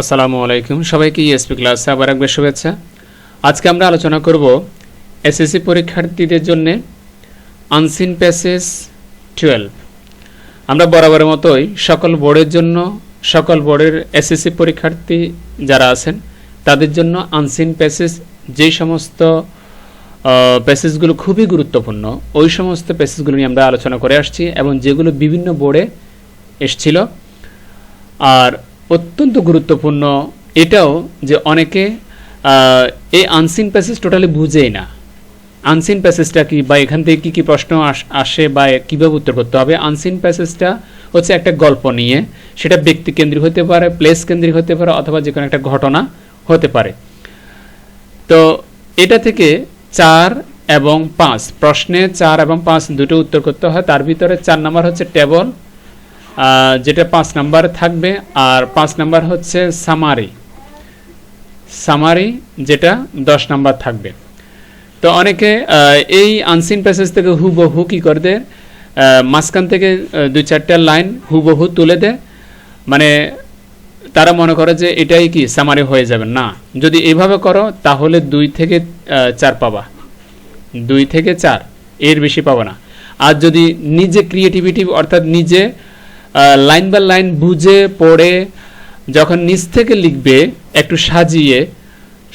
আসসালামু আলাইকুম। সবাইকে ইএসপি ক্লাসে আবার একবার শুভেচ্ছা। আজকে আমরা আলোচনা করব এসএসসি পরীক্ষার্থীদের জন্য আনসিন প্যাসেজ টুয়েলভ আমরা বরাবরের মতোই সকল বোর্ডের জন্য, সকল বোর্ডের এসএসসি পরীক্ষার্থী যারা আছেন, তাদের জন্য আনসিন প্যাসেজ যেই সমস্ত প্যাসেজগুলো খুবই গুরুত্বপূর্ণ, ওই সমস্ত প্যাসেজগুলো নিয়ে আমরা আলোচনা করে আসছি এবং যেগুলো বিভিন্ন বোর্ডে এসছিল। আর অত্যন্ত গুরুত্বপূর্ণ। এটাও যে অনেকে এই আনসিন প্যাসেজ টোটালি বুঝেই না। আনসিন প্যাসেজটা কি বা এখান থেকে কী কী প্রশ্ন আসে বা কীভাবে উত্তর করতে হবে? আনসিন প্যাসেজটা হচ্ছে একটা গল্প নিয়ে, সেটা ব্যক্তি কেন্দ্রিক হতে পারে প্লেস কেন্দ্রিক হতে পারে, অথবা যে কোনো একটা ঘটনা হতে পারে। তো এটা থেকে চার এবং পাঁচ, প্রশ্নে চার এবং পাঁচ দুটো উত্তর করতে হয়। তার ভিতরে চার নাম্বার হচ্ছে টেবল যেটা পাঁচ নাম্বার থাকবে, আর পাঁচ নাম্বার হচ্ছে সামারি সামারি যেটা দশ নাম্বার থাকবে। তো অনেকে এই আনসিন প্যাসেজ থেকে হুবহু কী করে দেয়? মাঝখান থেকে দুই চারটা লাইন হুবহু তুলে দেয়। মানে তারা মনে করে যে এটাই কি সামারি হয়ে যাবে। না, যদি এভাবে করো, তাহলে দুই থেকে চার পাবা। দুই থেকে চার, এর বেশি পাবো না। আর যদি নিজে ক্রিয়েটিভিটি অর্থাৎ নিজে লাইন বাই লাইন বুঝে, পড়ে, যখন নিজ থেকে লিখবে, একটু সাজিয়ে,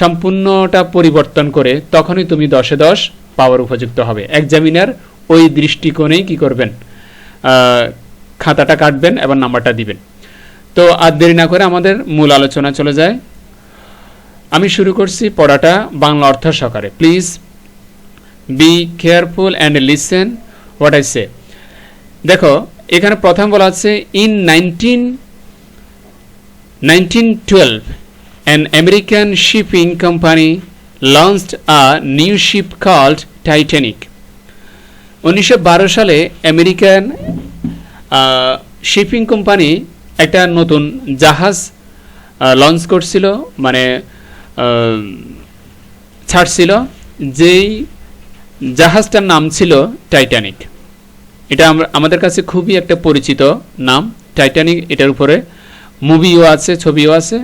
সম্পূর্ণটা পরিবর্তন করে, তখনই তুমি দশে দশ পাওয়ার উপযুক্ত হবে। এক্সামিনার ওই দৃষ্টিকোণেই কি করবেন? খাতাটা কাটবেন এবং নাম্বারটা দিবেন। তো আর দেরি না করে আমাদের মূল আলোচনা চলে যায়। আমি শুরু করছি পড়াটা বাংলা অর্থ সহকারে। Please be careful and listen what I say দেখো এখানে প্রথম বলা আছে in nineteen nineteen twelve an American shipping company launched a new ship called Titanic উনিশশো বারো সালে আমেরিকান শিপিং কোম্পানি একটা নতুন জাহাজ লঞ্চ করছিল মানে ছাড়ছিল, যেই জাহাজটার নাম ছিল টাইটানিক এটা আমাদের কাছে খুবই একটা পরিচিত নাম টাইটানিক এটার উপরে মুভিও আছে, ছবিও আছে।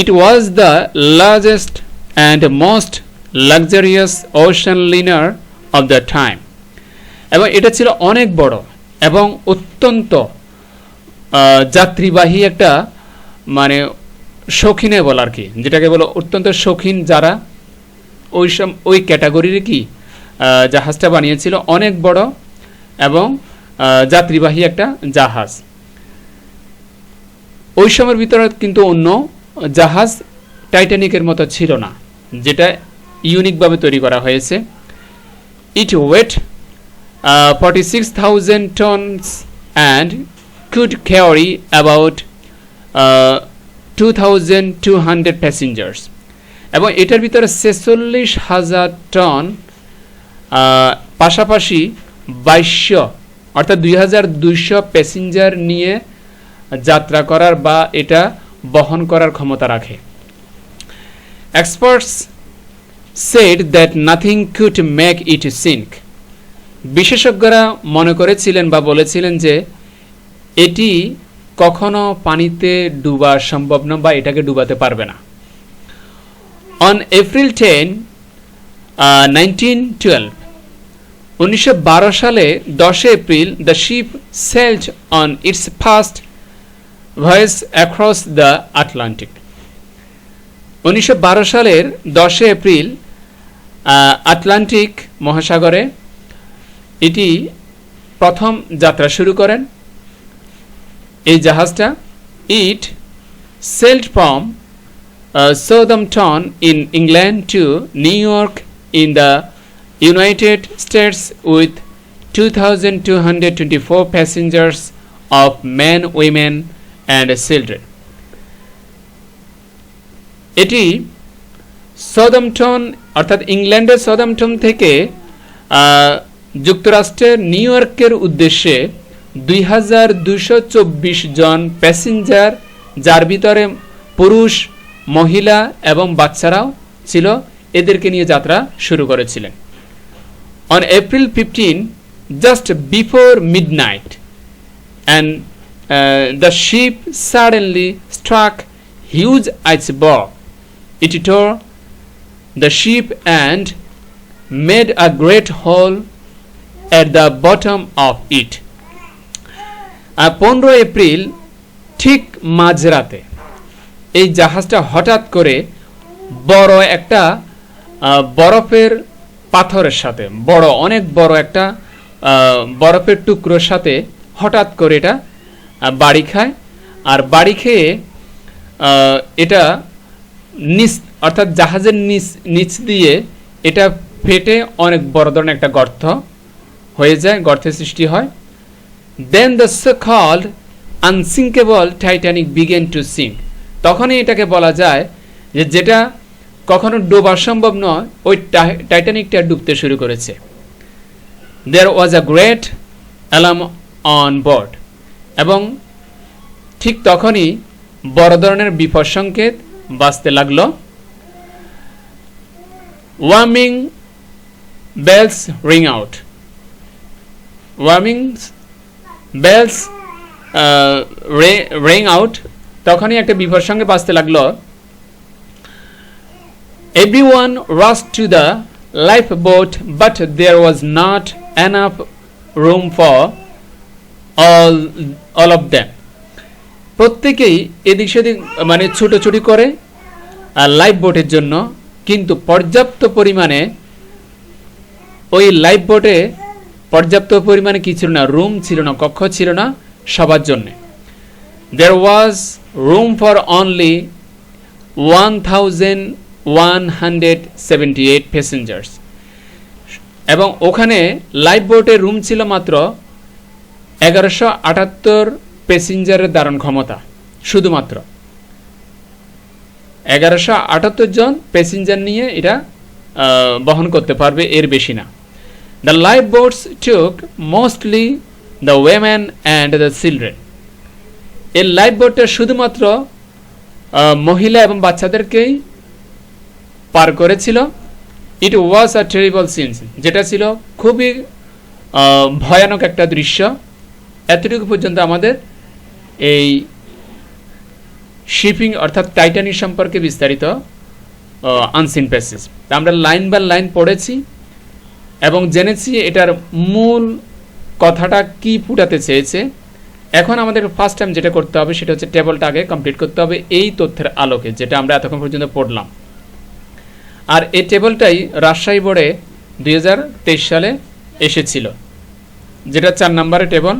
It was the largest and most luxurious ocean liner of the time এবং এটা ছিল অনেক বড় এবং অত্যন্ত যাত্রীবাহী একটা মানে শৌখিনে বল আর কি, যেটাকে বলো অত্যন্ত শৌখিন যারা ওই সব ওই ক্যাটাগরির কি জাহাজটা বানিয়েছিল। অনেক বড় এবং যাত্রীবাহী একটা জাহাজ। ওই সময়ের ভিতরে কিন্তু অন্য জাহাজ টাইটানিকের মতো ছিল না, যেটা ইউনিকভাবে তৈরি করা হয়েছে। It weight forty six thousand tons and could carry about two thousand two hundred passengers এবং এটার ভিতরে ছেচল্লিশ হাজার টন পাশাপাশি বাইশশো, অর্থাৎ দুই হাজার দুইশো প্যাসেঞ্জার নিয়ে যাত্রা করার বা এটা বহন করার ক্ষমতা রাখে। Experts said that nothing could make it sink বিশেষজ্ঞরা মনে করেছিলেন বা বলেছিলেন যে এটি কখনো পানিতে ডুবা সম্ভব না বা এটাকে ডুবাতে পারবে না। On April ten nineteen twelve উনিশশো বারো সালে দশে April the ship sailed on its first voyage across the Atlantic. উনিশশো বারো সালের দশে এপ্রিল আটলান্টিক মহাসাগরে এটি প্রথম যাত্রা শুরু করেন। এই জাহাজটা it sailed from Southampton in England to New York in the United States with 2,224 passengers of men, women and children. এটি সদামটন অর্থাৎ ইংল্যান্ডের সদামটন থেকে যুক্তরাষ্ট্রের নিউ ইয়র্কের উদ্দেশ্যে দুই জন প্যাসেঞ্জার যার ভিতরে পুরুষ মহিলা এবং বাচ্চারাও ছিল এদেরকে নিয়ে যাত্রা শুরু করেছিলেন April fifteen just before midnight and uh, the ship suddenly struck huge iceberg. It tore the ship and made a great hole at the bottom of it. পনেরো এপ্রিল ঠিক মাঝরাতে এই জাহাজটা হঠাৎ করে বড় একটা বরফের পাথরের সাথে। বড়, অনেক বড় একটা বরফের টুকরোর সাথে হঠাৎ করে এটা বাড়ি খায়। আর বাড়ি খেয়ে এটা নিচ, অর্থাৎ জাহাজের নিচ নিচ দিয়ে এটা ফেটে অনেক বড় ধরনের একটা গর্ত হয়ে যায়, গর্তের সৃষ্টি হয়। Then the called unsinkable Titanic began to sink তখনই এটাকে বলা যায় যে যেটা কখনো ডোবা সম্ভব নয়, ওই টাই- টাইটানিকটা ডুবতে শুরু করেছে। There was a great alarm on board এবং ঠিক তখনই বড় ধরনের বিপদ সংকেত বাজতে লাগল। Warning bells ring out warning bells ring out তখনই একটা বিপদ সঙ্গে বাজতে লাগল। Everyone rushed to the lifeboat, but there was not enough room for all, all of them. প্রত্যেকেই এদিক সেদিক মানে ছুটোছুটি করে লাইফ বোটের জন্য কিন্তু পর্যাপ্ত পরিমাণে ওই লাইফ বোটে পর্যাপ্ত পরিমাণে কি ছিল না রুম ছিল না কক্ষ ছিল না সবার জন্যে there was room for only 1178 passengers. এবং ওখানে লাইফ বোটে রুম ছিল মাত্র এগারোশো আটাত্তর প্যাসেঞ্জারের ধারণ ক্ষমতা, শুধুমাত্র। এগারোশো আটাত্তর জন প্যাসেঞ্জার নিয়ে এটা বহন করতে পারবে, এর বেশি না। The life boats took mostly the women and the children এই লাইফ বোটটা শুধুমাত্র মহিলা এবং বাচ্চাদেরকেই পার করেছিল। ইট ওয়াজ আ টেরিবল সিনস যেটা ছিল খুবই ভয়ানক একটা দৃশ্য। এতটুকু পর্যন্ত আমাদের এই শিপিং অর্থাৎ টাইটানিক সম্পর্কে বিস্তারিত আনসিন প্যাসেজ আমরা লাইন বাই লাইন পড়েছি এবং জেনেছি এটার মূল কথাটা কি ফুটাতে চেয়েছে। এখন আমাদের ফার্স্ট টাইম যেটা করতে হবে, সেটা হচ্ছে টেবলটা আগে কমপ্লিট করতে হবে এই তথ্যের আলোকে, যেটা আমরা এতক্ষণ পর্যন্ত পড়লাম। আর এই টেবলটাই রাজশাহী বোর্ডে দুই হাজার তেইশ সালে এসেছিল, যেটা চার নম্বরের টেবল।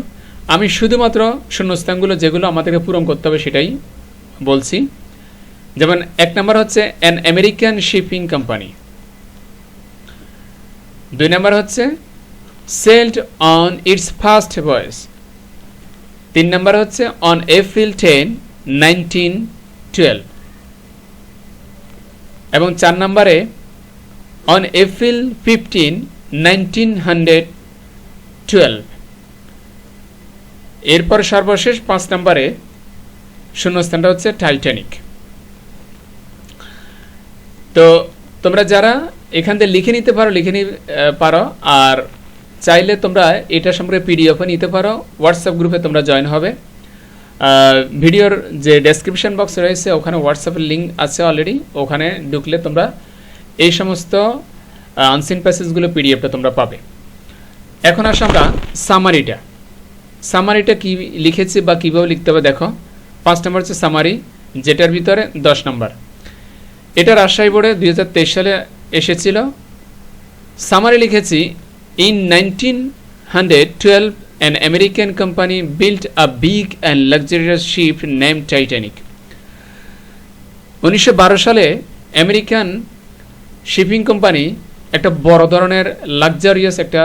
আমি শুধুমাত্র শূন্যস্থানগুলো যেগুলো আমাদেরকে পূরণ করতে হবে সেটাই বলছি। যেমন এক নম্বর হচ্ছে অ্যান আমেরিকান শিপিং কোম্পানি দুই নম্বর হচ্ছে sailed on its first voyage তিন নম্বর হচ্ছে on April ten nineteen twelve এবং চার নম্বরে on April fifteen nineteen hundred twelve এরপর সর্বশেষ পাঁচ নম্বরে শূন্যস্থানটা হচ্ছে টাইটানিক তো তোমরা যারা এখান থেকে লিখে নিতে পারো, লিখে নি পারো, আর চাইলে তোমরা এটা সম্পর্কে পিডিএফও নিতে পারো। হোয়াটসঅ্যাপ গ্রুপে তোমরা জয়েন হবে। ভিডিওর যে ডেসক্রিপশন বক্স রয়েছে, ওখানে হোয়াটসঅ্যাপের লিঙ্ক আছে অলরেডি ওখানে ঢুকলে তোমরা এই সমস্ত আনসিন প্যাসেজগুলো পিডিএফটা তোমরা পাবে। এখন আসো আমরা সামারিটা সামারিটা কি লিখেছি বা কীভাবে লিখতে হবে দেখো। পাঁচ নম্বর হচ্ছে সামারি যেটার ভিতরে দশ নম্বর এটা রাজশাহী বোর্ডে দুই হাজার তেইশ সালে এসেছিল। সামারি লিখেছি in nineteen hundred twelve an American company built a big and luxurious ship name Titanic উনিশশো বারো সালে আমেরিকান শিপিং কোম্পানি একটা বড় ধরনের লাক্সারিয়াস একটা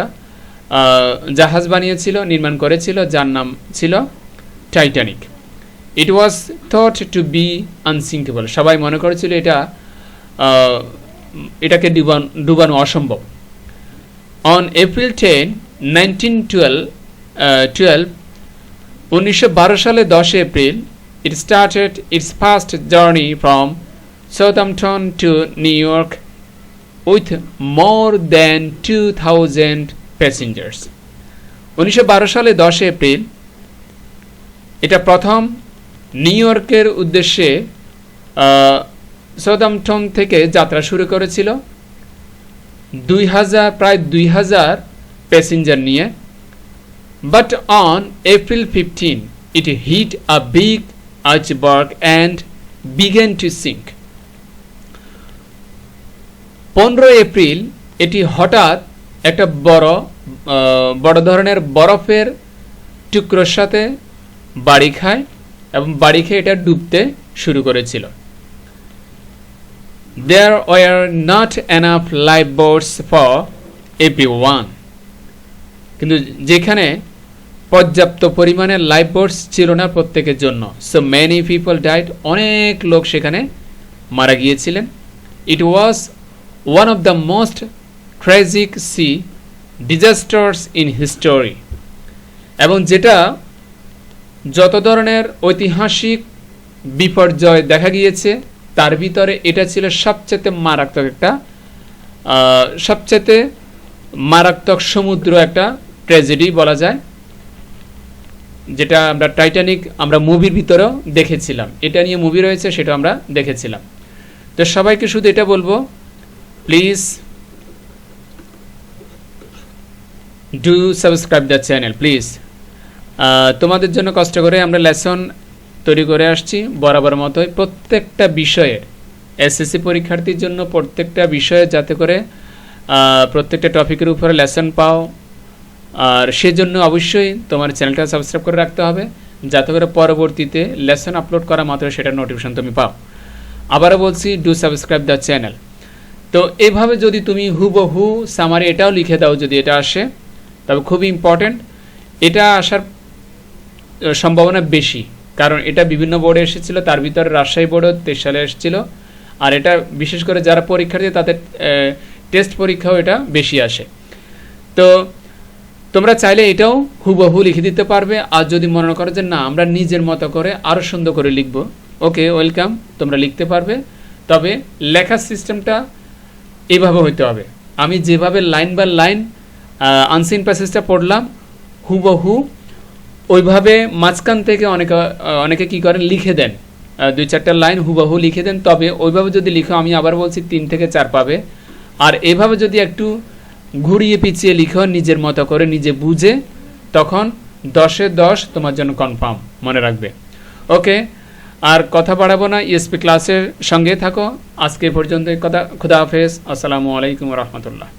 জাহাজ বানিয়েছিল, নির্মাণ করেছিল, যার নাম ছিল Titanic it was thought to be unsinkable সবাই মনে করেছিল এটা এটাকে ডুবান, ডুবানো অসম্ভব। On April ten nineteen twelve twelve উনিশশো বারো সালে দশই April it started its first journey from Southampton to New York with more than two thousand passengers উনিশশো বারো সালে দশই এপ্রিল, এটা প্রথম নিউ ইয়র্কের উদ্দেশ্যে সদামটন থেকে যাত্রা শুরু করেছিল। দুই হাজার, প্রায় দুই হাজার প্যাসেঞ্জার নিয়ে। But on April fifteen it hit a big iceberg and began to sink পনেরো এপ্রিল, এটি হঠাৎ একটা বড় বড় ধরনের বরফের টুকরোর সাথে বাড়ি খায় এবং বাড়ি খেয়ে এটা ডুবতে শুরু করেছিল। There were not enough life boats for everyone কিন্তু যেখানে পর্যাপ্ত পরিমাণে লাইফ বোর্ডস ছিল না প্রত্যেকের জন্য। সো মেনি পিপল ডাইড অনেক লোক সেখানে মারা গিয়েছিলেন। It was one of the most tragic sea disasters in history এবং যেটা যত ধরনের ঐতিহাসিক বিপর্যয় দেখা গিয়েছে, তার ভিতরে এটা ছিল সবচেয়ে মারাত্মক একটা সবচেয়ে মারাত্মক সমুদ্র একটা ট্র্যাজেডি বলা যায়, যেটা আমরা টাইটানিক আমরা মুভির ভিতরেও দেখেছিলাম। এটা নিয়ে মুভি রয়েছে, সেটা আমরা দেখেছিলাম। তো সবাইকে শুধু এটা বলব please do subscribe the channel please তোমাদের জন্য কষ্ট করে আমরা লেসন তৈরি করে আসছি, বরাবর মতোই প্রত্যেকটা বিষয়ে এসএসসি পরীক্ষার্থীর জন্য প্রত্যেকটা বিষয়ে যাতে করে প্রত্যেকটা টপিকের উপরে লেসন পাও। আর সেজন্য অবশ্যই তোমার চ্যানেলটা সাবস্ক্রাইব করে রাখতে হবে, যাতে করে পরবর্তীতে লেসন আপলোড করা মাত্র সেটার নোটিফিকেশন তুমি পাও। আবারও বলছি ডু সাবস্ক্রাইব দ্য চ্যানেল তো এভাবে যদি তুমি হুবহু সামারি এটাও লিখে দাও যদি এটা আসে, তবে খুবই ইম্পর্ট্যান্ট এটা আসার সম্ভাবনা বেশি, কারণ এটা বিভিন্ন বোর্ডে এসেছিল, তার ভিতরে রাজশাহী বোর্ডও তেইশ সালে এসেছিল। আর এটা বিশেষ করে যারা পরীক্ষার্থী, তাদের টেস্ট পরীক্ষাও এটা বেশি আসে। তো তোমরা চাইলে এটাও হুবহু লিখে দিতে পারবে। আর যদি মনে করো যে না, আমরা নিজের মতো করে আরও সুন্দর করে লিখব। ওকে, ওয়েলকাম, তোমরা লিখতে পারবে। তবে লেখার সিস্টেমটা এভাবে হইতে হবে। আমি যেভাবে লাইন বাই লাইন আনসিন প্যাসেজটা পড়লাম, হুবহু ওইভাবে মাঝখান থেকে অনেকে অনেকে কি করেন, লিখে দেন। দুই চারটা লাইন হুবহু লিখে দেন। তবে ওইভাবে যদি লিখো, আমি আবার বলছি তিন থেকে চার পাবে। আর এভাবে যদি একটু ঘুরিয়ে পিছিয়ে লিখো, নিজের মতো করে নিজে বুঝে, তখন দশে দশ তোমার জন্য কনফার্ম মনে রাখবে। ওকে, আর কথা বাড়াবো না ইএসপি ক্লাসের সঙ্গে থাকো। আজকে পর্যন্ত কথা খুদা হাফেজ, আসসালামু আলাইকুম রহমতুল্লাহ।